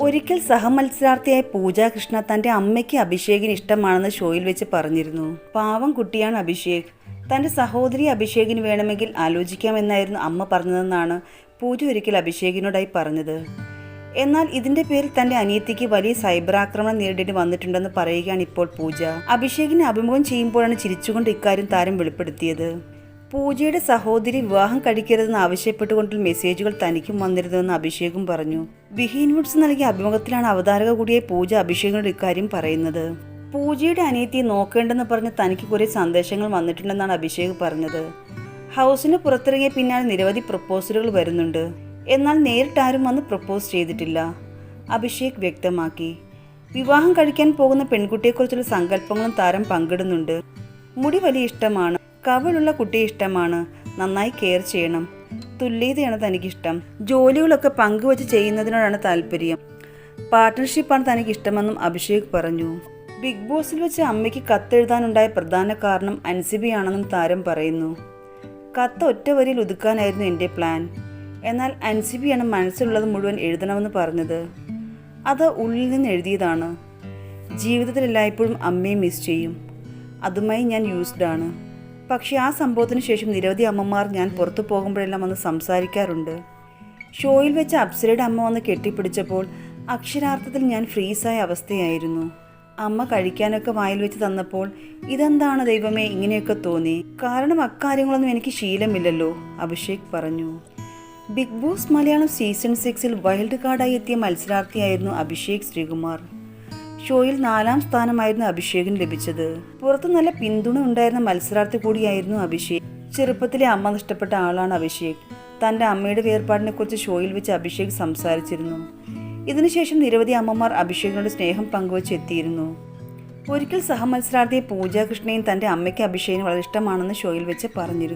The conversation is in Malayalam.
ഒരിക്കൽ സഹമത്സരാർത്ഥിയായ പൂജ കൃഷ്ണ തന്റെ അമ്മയ്ക്ക് അഭിഷേകിന് ഇഷ്ടമാണെന്ന് ഷോയിൽ വെച്ച് പറഞ്ഞിരുന്നു. പാവം കുട്ടിയാണ് അഭിഷേക്. തന്റെ സഹോദരി അഭിഷേകിന് വേണമെങ്കിൽ ആലോചിക്കാമെന്നായിരുന്നു അമ്മ പറഞ്ഞതെന്നാണ് പൂജ ഒരിക്കൽ അഭിഷേകിനോടായി പറഞ്ഞത്. എന്നാൽ ഇതിന്റെ പേരിൽ തന്റെ അനിയത്തിക്ക് വലിയ സൈബർ ആക്രമണം നേരിടേണ്ടി വന്നിട്ടുണ്ടെന്ന് പറയുകയാണ് ഇപ്പോൾ പൂജ. അഭിഷേകിനെ അഭിമുഖം ചെയ്യുമ്പോഴാണ് ചിരിച്ചുകൊണ്ട് ഇക്കാര്യം താരം വെളിപ്പെടുത്തിയത്. പൂജയുടെ സഹോദരി വിവാഹം കഴിക്കരുതെന്ന് ആവശ്യപ്പെട്ടുകൊണ്ടുള്ള മെസ്സേജുകൾ തനിക്കും വന്നിരുന്നുവെന്ന് അഭിഷേകും പറഞ്ഞു. ബിഹീൻവുഡ്സ് നൽകിയ അഭിമുഖത്തിലാണ് അവതാരക കൂടിയ പൂജ അഭിഷേകിനോട് ഇക്കാര്യം പറയുന്നത്. പൂജയുടെ അനിയത്തിയെ നോക്കേണ്ടെന്ന് പറഞ്ഞ് തനിക്ക് കുറേ സന്ദേശങ്ങൾ വന്നിട്ടുണ്ടെന്നാണ് അഭിഷേക് പറഞ്ഞത്. ഹൗസിന് പുറത്തിറങ്ങിയ പിന്നാലെ നിരവധി പ്രപ്പോസലുകൾ വരുന്നുണ്ട്. എന്നാൽ നേരിട്ടാരും വന്ന് പ്രപ്പോസ് ചെയ്തിട്ടില്ല. അഭിഷേക് വ്യക്തമാക്കി. വിവാഹം കഴിക്കാൻ പോകുന്ന പെൺകുട്ടിയെക്കുറിച്ചുള്ള സങ്കല്പങ്ങളും താരം പങ്കിടുന്നുണ്ട്. മുടി വലിയ ഇഷ്ടമാണ്. കവളുള്ള കുട്ടിയെ ഇഷ്ടമാണ്. നന്നായി കെയർ ചെയ്യണം. തുല്യതയാണ് തനിക്കിഷ്ടം. ജോലികളൊക്കെ പങ്കുവച്ച് ചെയ്യുന്നതിനോടാണ് താല്പര്യം. പാർട്ട്ണർഷിപ്പാണ് തനിക്ക് ഇഷ്ടമെന്നും അഭിഷേക് പറഞ്ഞു. ബിഗ് ബോസിൽ വെച്ച് അമ്മയ്ക്ക് കത്തെഴുതാനുണ്ടായ പ്രധാന കാരണം അൻസിബിയാണെന്നും താരം പറയുന്നു. കത്ത് ഒറ്റ വരിയിൽ ഒതുക്കാനായിരുന്നു എന്റെ പ്ലാൻ. എന്നാൽ അൻസിബിയാണ് മനസ്സിലുള്ളത് മുഴുവൻ എഴുതണമെന്ന് പറഞ്ഞത്. അത് ഉള്ളിൽ നിന്ന് എഴുതിയതാണ്. ജീവിതത്തിൽ എല്ലായ്പ്പോഴും അമ്മയെ മിസ് ചെയ്യും. അതുമായി ഞാൻ യൂസ്ഡ് ആണ്. പക്ഷേ ആ സംഭവത്തിന് ശേഷം നിരവധി അമ്മമാർ ഞാൻ പുറത്തു പോകുമ്പോഴെല്ലാം വന്ന് സംസാരിക്കാറുണ്ട്. ഷോയിൽ വെച്ച് അപ്സരയുടെ അമ്മ വന്ന് കെട്ടിപ്പിടിച്ചപ്പോൾ അക്ഷരാർത്ഥത്തിൽ ഞാൻ ഫ്രീസായ അവസ്ഥയായിരുന്നു. അമ്മ കഴിക്കാനൊക്കെ വായിൽ വെച്ച് തന്നപ്പോൾ ഇതെന്താണ് ദൈവമേ ഇങ്ങനെയൊക്കെ തോന്നി. കാരണം അക്കാര്യങ്ങളൊന്നും എനിക്ക് ശീലമില്ലല്ലോ അഭിഷേക് പറഞ്ഞു. ബിഗ് ബോസ് മലയാളം സീസൺ സിക്സിൽ വൈൽഡ് കാർഡായി എത്തിയ മത്സരാർത്ഥിയായിരുന്നു അഭിഷേക് ശ്രീകുമാർ. ഷോയിൽ നാലാം സ്ഥാനമായിരുന്നു അഭിഷേകിന് ലഭിച്ചത്. പുറത്ത് നല്ല പിന്തുണ ഉണ്ടായിരുന്ന മത്സരാർത്ഥി കൂടിയായിരുന്നു അഭിഷേക്. ചെറുപ്പത്തിലെ അമ്മ നഷ്ടപ്പെട്ട ആളാണ് അഭിഷേക്. തന്റെ അമ്മയുടെ വേർപാടിനെ കുറിച്ച് ഷോയിൽ വെച്ച് അഭിഷേക് സംസാരിച്ചിരുന്നു. ഇതിനുശേഷം നിരവധി അമ്മമാർ അഭിഷേകിനോട് സ്നേഹം പങ്കുവച്ച് എത്തിയിരുന്നു. ഒരിക്കൽ സഹമത്സരാർത്ഥിയെ പൂജാകൃഷ്ണയും തന്റെ അമ്മയ്ക്ക് അഭിഷേകിന് വളരെ ഇഷ്ടമാണെന്ന് ഷോയിൽ വെച്ച് പറഞ്ഞിരുന്നു.